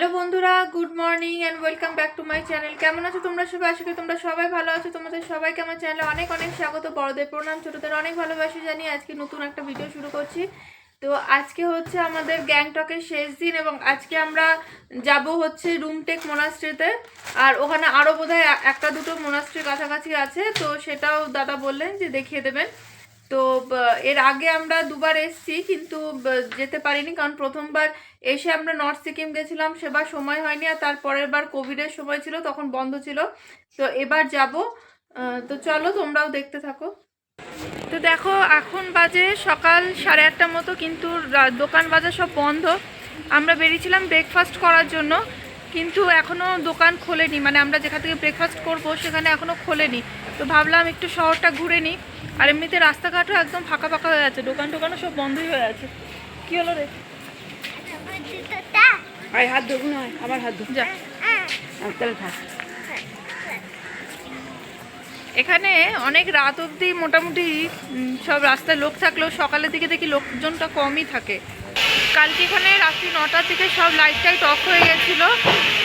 Hello বন্ধুরা, good morning and welcome back to my channel কেমন আছো তোমরা সবাই? করি তোমরা সবাই ভালো আছো। তোমাদের সবাইকে আমার চ্যানেলে অনেক অনেক স্বাগত। বড়দের প্রণাম, ছোটদের অনেক ভালোবাসি জানি আজকে নতুন একটা ভিডিও শুরু করছি। তো আজকে হচ্ছে আমাদের গ্যাংটকের শেষ দিন এবং আজকে আমরা যাব হচ্ছে রুমটেক মোনাস্ট্রিতে আর ওখানে আরও বোধহয় একটা দুটো মোনাস্ট্রি কাছাকাছি আছে। তো সেটাও দাদা বললেন যে দেখিয়ে দেবেন। তো এর আগে আমরা দুবার এসেছি, কিন্তু যেতে পারিনি। কারণ প্রথমবার এসে আমরা নর্থ সিকিম গেছিলাম, সেবার সময় হয়নি, আর তারপরের বার কোভিডের সময় ছিল, তখন বন্ধ ছিল। তো এবার যাব। তো চলো, তোমরাও দেখতে থাকো। তো দেখো, এখন বাজে সকাল সাড়ে আটটার মতো, কিন্তু দোকান বাজার সব বন্ধ। আমরা বেরিয়েছিলাম ব্রেকফাস্ট করার জন্য, কিন্তু এখনও দোকান খোলেনি। মানে আমরা যেখান থেকে ব্রেকফাস্ট করব, সেখানে এখনও খোলেনি। তো ভাবলাম একটু শহরটা ঘুরে নিই। আর এমনিতে রাস্তাঘাটও একদম ফাঁকা ফাঁকা হয়ে আছে, দোকান টোকানও সব বন্ধই হয়ে আছে। কি হলো রে? হাত ধরবো না আবার হাত ধর যা। তাহলে থাক। এখানে অনেক রাত অবধি মোটামুটি সব রাস্তায় লোক থাকলেও সকালের দিকে দেখি লোকজনটা কমই থাকে। কালকে এখানে রাত্রি নটার থেকে সব লাইট টাইট অফ হয়ে গেছিল।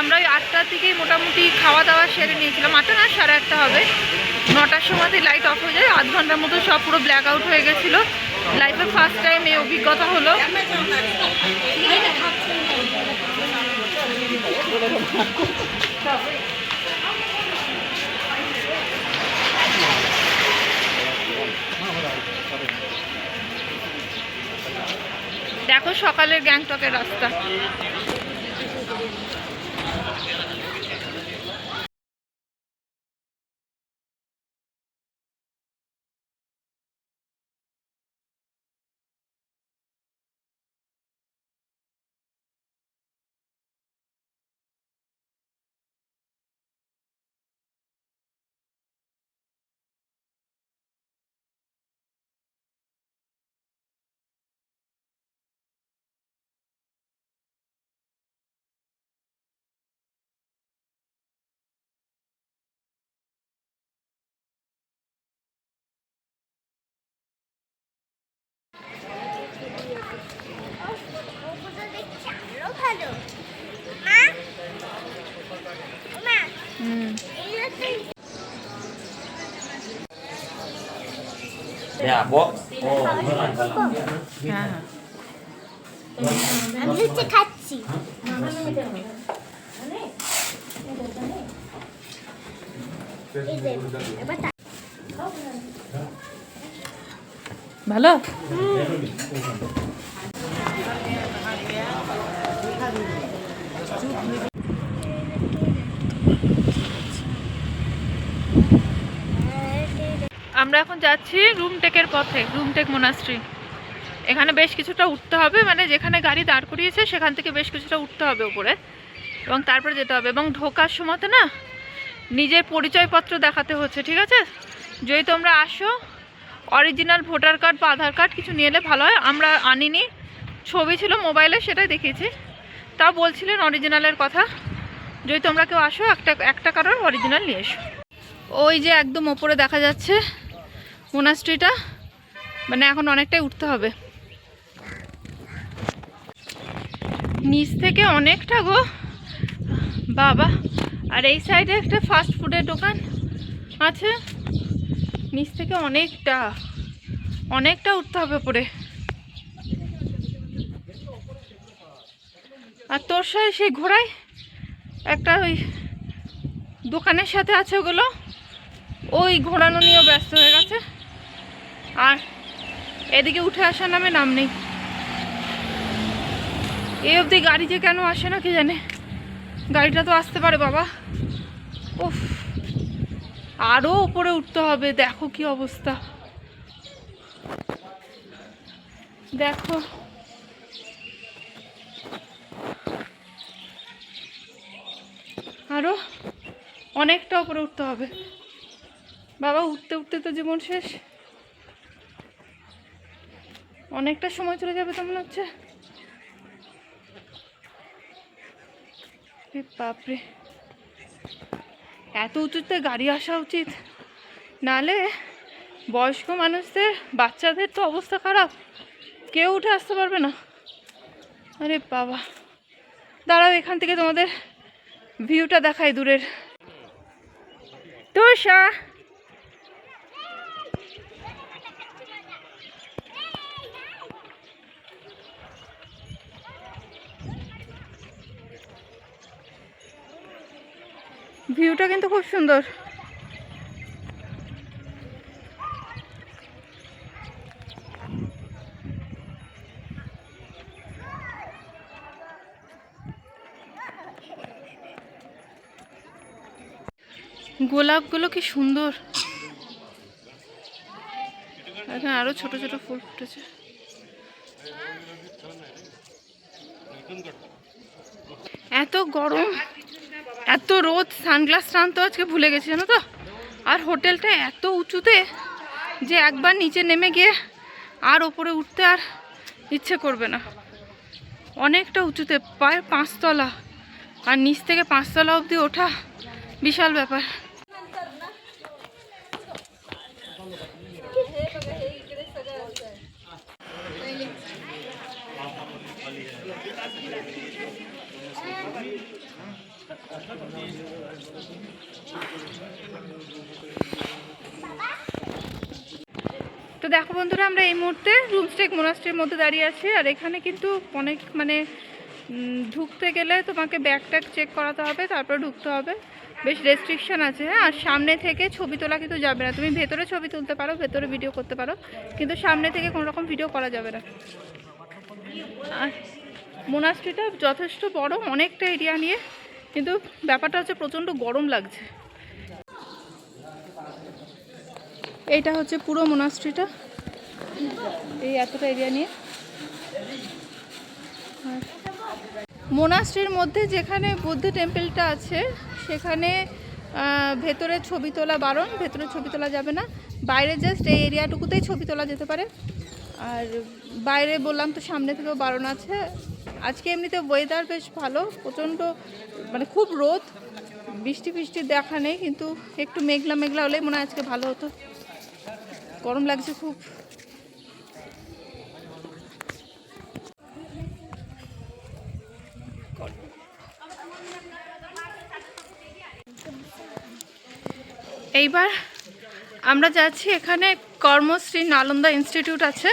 আমরা ওই আটটার দিকেই মোটামুটি খাওয়া দাওয়া সেরে নিয়েছিলাম। আটটা না, সাড়ে আটটা হবে। নটার সময়তে লাইট অফ হয়ে যায়, আধ ঘণ্টার মতো সব পুরো ব্ল্যাক আউট হয়ে গেছিল। লাইফে ফার্স্ট টাইম এই অভিজ্ঞতা হলো। দেখো সকালের গ্যাংটকের রাস্তা। Ya, Bo. Oh, হ্যাঁ হ্যাঁ আমি হচ্ছে খাচ্ছি এই যে, এবার তা- ভালো আমরা এখন যাচ্ছি রুমটেকের পথে রুমটেক মোনাস্ট্রি এখানে বেশ কিছুটা উঠতে হবে মানে যেখানে গাড়ি দাঁড় করিয়েছে সেখান থেকে বেশ কিছুটা উঠতে হবে উপরে, এবং তারপরে যেতে হবে। এবং ঢোকার সময়তে না, নিজের পরিচয়পত্র দেখাতে হচ্ছে, ঠিক আছে? যদি তোমরা আসো অরিজিনাল ভোটার কার্ড বা আধার কার্ড কিছু নিয়ে এলে ভালো হয়। আমরা আনিনি, ছবি ছিল মোবাইলে সেটাই দেখিয়েছি। তা বলছিলেন অরিজিনালের কথা। যদি তোমরা কেউ আসো, একটা একটা কারোর অরিজিনাল নিয়ে এসো। ওই যে একদম ওপরে দেখা যাচ্ছে মোনাস্ট্রিটা মানে এখন অনেকটাই উঠতে হবে। নিচ থেকে অনেকটা গো। বাবা, আর এই সাইডে একটা ফাস্ট ফুডের দোকান আছে। নিচ থেকে অনেকটা অনেকটা উঠতে হবে পরে আর তোর সাথে সেই ঘোড়ায় একটা ওই দোকানের সাথে আছে ওগুলো? ওই ঘোরানো নিয়েও ব্যস্ত হয়ে গেছে। আর এদিকে উঠে আসার নামে নাম নেই। এই অবধি গাড়ি যে কেন আসে না কে জানে? গাড়িটা তো আসতে পারে বাবা। উফ আরও উপরে উঠতে হবে, দেখো কি অবস্থা। দেখো। আরও অনেকটা উপরে উঠতে হবে। বাবা, উঠতে উঠতে তো জীবন শেষ। অনেকটা সময় চলে যাবে তো মনে হচ্ছে। বাপরে। এত উঁচুতে গাড়ি আসা উচিত। নালে বয়স্ক মানুষদের, বাচ্চাদের তো অবস্থা খারাপ। কেউ উঠে আসতে পারবে না। আরে বাবা। দাঁড়াও, এখান থেকে তোমাদের ভিউটা দেখায় দূরের। তোষা! ভিউটা কিন্তু খুব সুন্দর। গোলাপগুলো কি সুন্দর। এখানে আরও ছোট ছোট ফুল ফুটেছে। এত গরম। এত রোদ, সানগ্লাস টানতে আজকে ভুলে গেছি, জানো তো? আর হোটেলটা এত উঁচুতে যে একবার নিচে নেমে গিয়ে আর ওপরে উঠতে আর ইচ্ছে করবে না। অনেকটা উঁচুতে, প্রায় পাঁচতলা। আর নিচ থেকে পাঁচতলা অবধি ওঠা বিশাল ব্যাপার। তো দেখো বন্ধুরা, আমরা এই মুহূর্তে রুমস্টেক মোনাস্ট্রির মধ্যে দাঁড়িয়ে আছি, আর এখানে কিন্তু অনেক মানে ঢুকতে গেলে তোমাকে ব্যাগ চেক করাতে হবে, তারপর ঢুকতে হবে। বেশ রেস্ট্রিকশন আছে হ্যাঁ? আর সামনে থেকে ছবি তোলা কিন্তু যাবে না। তুমি ভেতরে ছবি তুলতে পারো, ভেতরে ভিডিও করতে পারো, কিন্তু সামনে থেকে কোনো রকম ভিডিও করা যাবে না। মোনাস্ট্রিটা যথেষ্ট বড়, অনেকটা এরিয়া নিয়ে, কিন্তু ব্যাপারটা হচ্ছে প্রচণ্ড গরম লাগছে। এইটা হচ্ছে পুরো মোনাস্ট্রিটা এই এতটা এরিয়া নিয়ে। মোনাস্ট্রির মধ্যে যেখানে বুদ্ধ টেম্পলটা আছে, সেখানে ভেতরে ছবি তোলা বারণ, ভেতরে ছবি তোলা যাবে না। বাইরে জাস্ট এই এরিয়াটুকুতেই ছবি তোলা যেতে পারে। আর বাইরে বললাম তো সামনে থেকেও বারণ আছে। আজকে এমনিতে ওয়েদার বেশ ভালো, প্রচণ্ড মানে খুব রোদ, বৃষ্টি ফিষ্টি দেখা নেই, কিন্তু একটু মেঘলা মেঘলা হলেই মনে হয় আজকে ভালো হতো। গরম লাগছে খুব। এইবার আমরা যাচ্ছি এখানে কর্মশ্রী নালন্দা ইনস্টিটিউট আছে,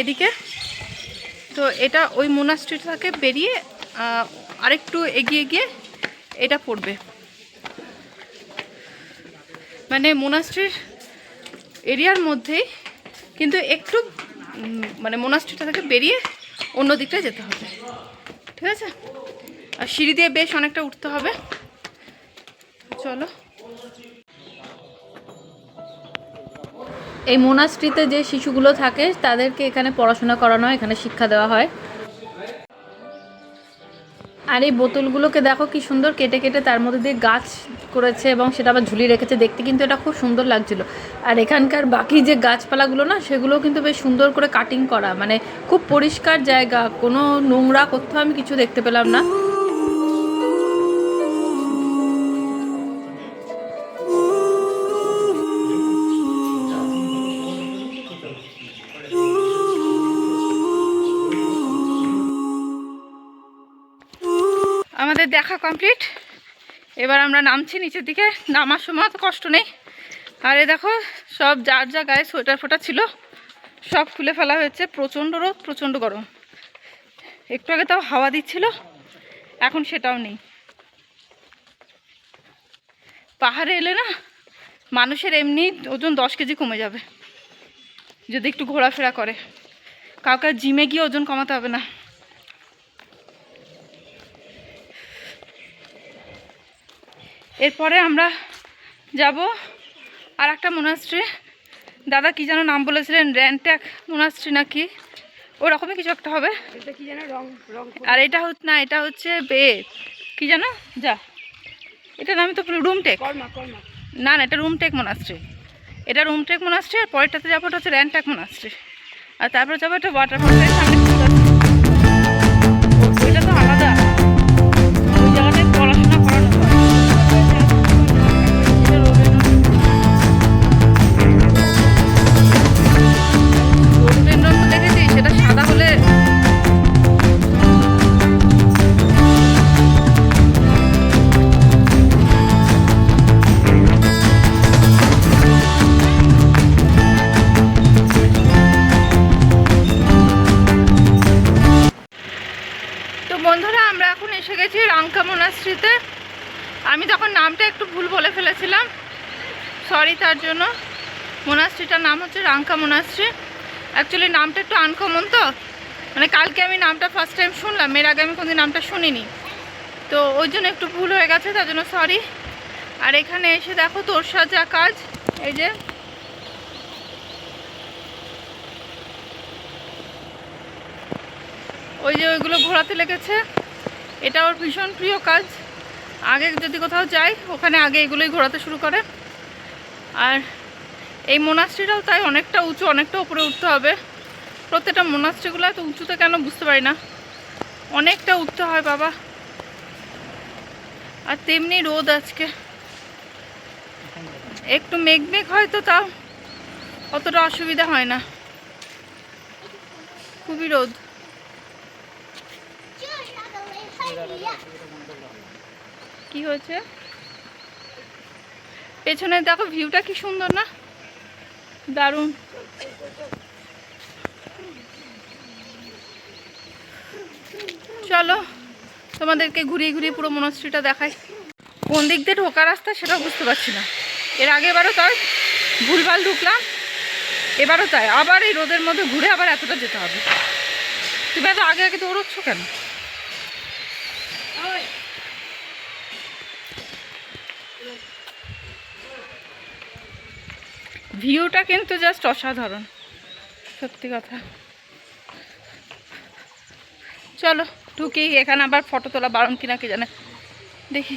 এদিকে। তো এটা ওই মোনাস্ট্রি থেকে বেরিয়ে আরেকটু এগিয়ে গিয়ে এটা পড়বে। মানে মোনাস্ট্রির এরিয়ার মধ্যেই কিন্তু একটু মানে মোনাস্ট্রিটা থেকে বেরিয়ে অন্য দিকটায় যেতে হবে। ঠিক আছে? আর সিঁড়ি দিয়ে বেশ অনেকটা উঠতে হবে। চলো। এই মোনাস্ট্রিতে যে শিশুগুলো থাকে, তাদেরকে এখানে পড়াশোনা করানো হয় এখানে শিক্ষা দেওয়া হয়। আর এই বোতলগুলোকে দেখো কি সুন্দর কেটে কেটে তার মধ্যে দিয়ে গাছ করেছে এবং সেটা আবার ঝুলিয়ে রেখেছে। দেখতে কিন্তু এটা খুব সুন্দর লাগছিল। আর এখানকার বাকি যে গাছপালাগুলো না সেগুলো কিন্তু বেশ সুন্দর করে কাটিং করা। মানে খুব পরিষ্কার জায়গা, কোনো নোংরা কোথাও আমি কিছু দেখতে পেলাম না। দেখা কমপ্লিট। এবার আমরা নামছি নিচের দিকে। নামার সময় তো কষ্ট নেই। আর দেখো, সব যার যা গায়ে সোয়েটার ফোটা ছিল, সব খুলে ফেলা হয়েছে। প্রচণ্ড রোদ, প্রচণ্ড গরম। একটু আগে তাও হাওয়া দিচ্ছিল, এখন সেটাও নেই। পাহাড়ে এলে না, মানুষের এমনি ওজন দশ কেজি কমে যাবে। যদি একটু ঘোরাফেরা করে। কাউকে জিমে গিয়ে ওজন কমাতে হবে না। এরপরে আমরা যাব আর একটা মোনাস্ট্রি দাদা কি যেন নাম বলেছিলেন? র্যান্ট্যাক মোনাস্ট্রি নাকি? ওরকমই কিছু একটা হবে। যেন আর এটা হচ্ছে না এটা হচ্ছে বে কি জানো? যা। এটা নামই তো রুমটেক কর্মা কর্মা। না না এটা রুমটেক মোনাস্ট্রি এটা রুমটেক মোনাস্ট্রি আর পরেরটাতে যাব ওটা হচ্ছে র্যান্ট্যাক মোনাস্ট্রি আর তারপরে যাব একটা ওয়াটারফলের সামনে। রাঙ্কা মোনাস্ট্রিতে আমি তখন নামটা একটু ভুল বলে ফেলেছিলাম সরি তার জন্য। মোনাস্ট্রিটার নাম হচ্ছে রাঙ্কা মোনাস্ট্রি অ্যাকচুয়ালি নামটা একটু আনকমন তো। মানে কালকে আমি নামটা ফার্স্ট টাইম শুনলাম, এর আগে আমি কোনোদিন নামটা শুনিনি। তো ওই জন্য একটু ভুল হয়ে গেছে, তার জন্য সরি আর এখানে এসে দেখো তোর সাজা কাজ, এই যে। ওই যে ওইগুলো ঘোরাতে লেগেছে। এটা ওর ভীষণ প্রিয় কাজ। আগে যদি কোথাও যাই, ওখানে আগে এগুলোই ঘোরাতে শুরু করে। আর এই মোনাস্ট্রিটাও তাই অনেকটা উঁচু, অনেকটা উপরে উঠতে হবে। প্রত্যেকটা মোনাস্ট্রিগুলো এত উঁচুতে কেন বুঝতে পারি না। অনেকটা উঠতে হয় বাবা। আর তেমনি রোদ আজকে। একটু মেঘ মেঘ হয় তো তাও। অতটা অসুবিধা হয় না। খুবই রোদ। কি হয়েছে? পেছনে দেখো ভিউটা কি সুন্দর না? দারুণ। চলো, তোমাদেরকে ঘুরিয়ে ঘুরিয়ে পুরো মনস্ট্রিটা দেখাই। কোন দিক দিয়ে ঢোকা রাস্তা সেটাও বুঝতে পারছি না। এর আগে এবারও তাই, ভুলভাল ঢুকলাম। এবারও তাই। আবার এই রোদের মধ্যে ঘুরে আবার এতটা যেতে হবে। তুমি এত আগে আগে দৌড়চ্ছ কেন? ভিউটা কিন্তু জাস্ট অসাধারণ। সত্যি কথা। চলো, ঢুকি। এখানে আবার ফটো তোলা বারণ কিনা কি জানে। দেখি।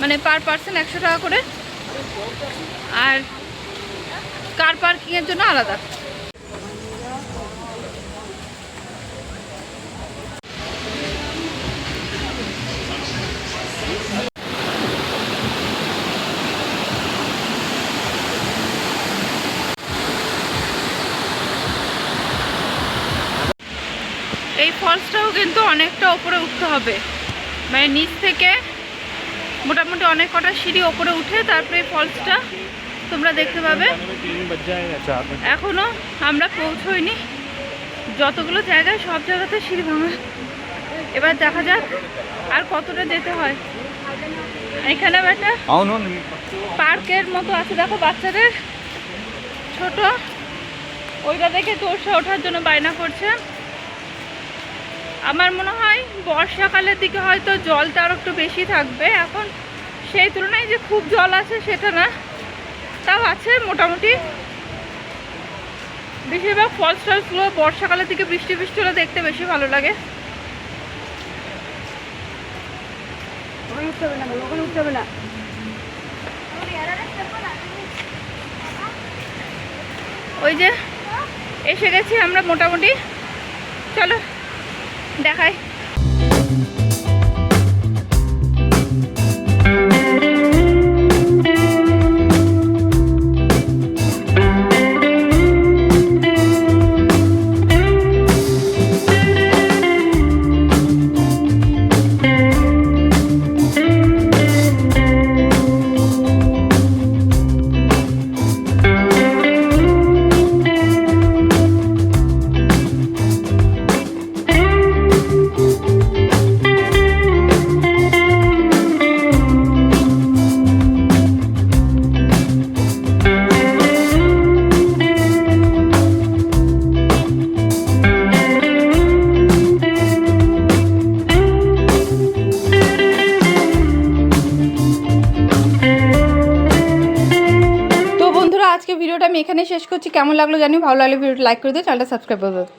মানে পার পার্সন একশো টাকা করে। আর কার পার্কিংয়ের জন্য আলাদা। এই ফলসটাও কিন্তু অনেকটা ওপরে উঠতে হবে। মানে নিচ থেকে মোটামুটি অনেক কটা সিঁড়ি ওপরে উঠে তারপরে ফলসটা তোমরা দেখতে পাবে। এখনও আমরা পৌঁছোইনি। যতগুলো জায়গায় সব জায়গাতে সিঁড়ি ভাঙা। এবার দেখা যাক আর কতটা যেতে হয়। এখানে একটা পার্কের মতো আছে। দেখো বাচ্চাদের ছোট। ওইটা দেখে তোরসা ওঠার জন্য বায়না করছে। আমার মনে হয় বর্ষাকালের দিকে হয়তো জলটা আরও একটু বেশি থাকবে। এখন সেই তুলনায় যে খুব জল আছে সেটা না তাও আছে মোটামুটি। বেশিরভাগ ফলস টলসগুলো বর্ষাকালের দিকে বৃষ্টি বৃষ্টি হলে দেখতে বেশি ভালো লাগে। ওই যে এসে গেছি আমরা মোটামুটি। চলো। দেখাই এখানে শেষ করছি। কেমন লাগল জানি, ভালো লাগলে ভিডিওটা লাইক করে দিও চ্যানেলটা সাবস্ক্রাইব করে দিও।